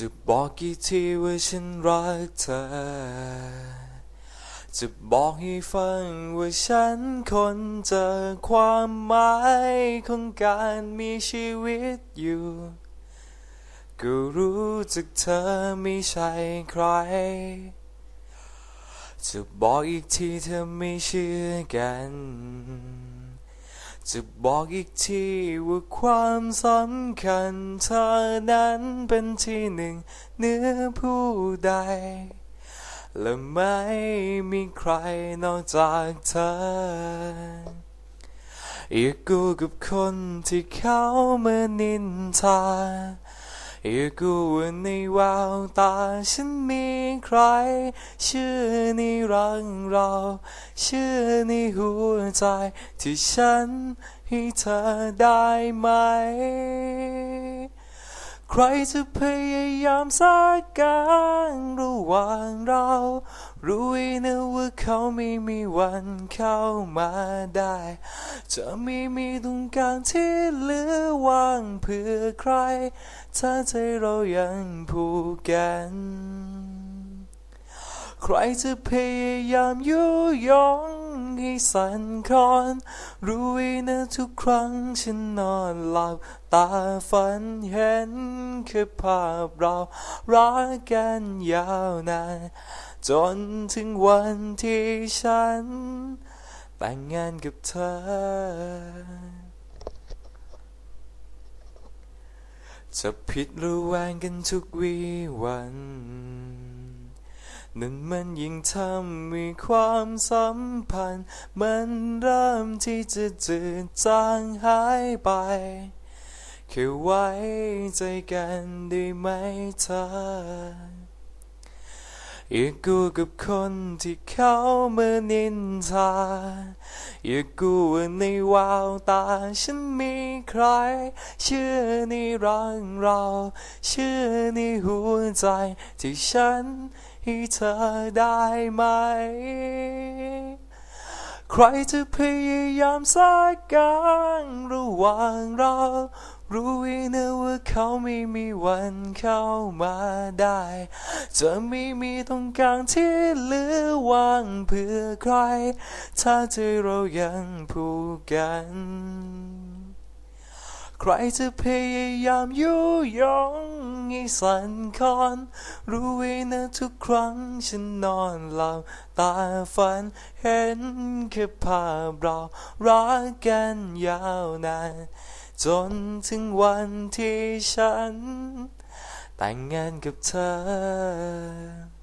จะบอกกี่ทีว่าฉันรักเธอ จะบอกให้ฟังว่าฉันคนเจอความหมายของการมีชีวิตอยู่ ก็รู้จักเธอไม่ใช่ใคร จะบอกอีกทีเธอไม่เชื่อกัน จะบอกอีกทีว่าความสำคัญเธอนั้นเป็นที่หนึ่งเหนื้อผู้ใด และไม่มีใครนอกจากเธออย่ากูกับคนที่เขามานินทา อย่ากูว่าในแววตาฉันมีใคร เชื่อในรักเรา เชื่อในหัวใจที่ฉันให้เธอได้ไหม ใครจะพยายามสักการระหว่างเรา รู้ไว้นะว่าเขาไม่มีวันเข้ามาได้ จะไม่มีตรงกลางที่เหลือว่างเพื่อใคร ถ้าใจเรายังผูกกัน ใครจะพยายามยุยงให้สั่นคลอน รู้ไว้นะทุกครั้งฉันนอนหลับตาฝันเห็นแค่ภาพเรารักกันยาวนานจนถึงวันที่ฉัน แต่งงานกับเธอ จะผิดหรือแวงกันทุกวีวัน นั่นมันยิ่งทำให้ความสัมพันธ์ มันเริ่มที่จะจืดจางหายไปแค่ไว้ใจกันได้ไหมเธอ อย่ากูกับคนที่เขามานินทาอย่ากูว่าในแววตาฉันมีใคร เชื่อในรักเรา เชื่อในหัวใจที่ฉันให้เธอได้ไหม ใครจะพยายามสักการระหว่างเรา รู้ไว้นะว่าเขาไม่มีวันเข้ามาได้ จะไม่มีตรงกลางที่เหลือว่างเพื่อใคร ถ้าใจเรายังผูกกัน ใครจะพยายามยุยงให้สั่นคลอน รู้ไว้นะทุกครั้งฉันนอนหลับตาฝันเห็นแค่ภาพเรารักกันยาวนาน จนถึงวันที่ฉัน แต่งงานกับเธอ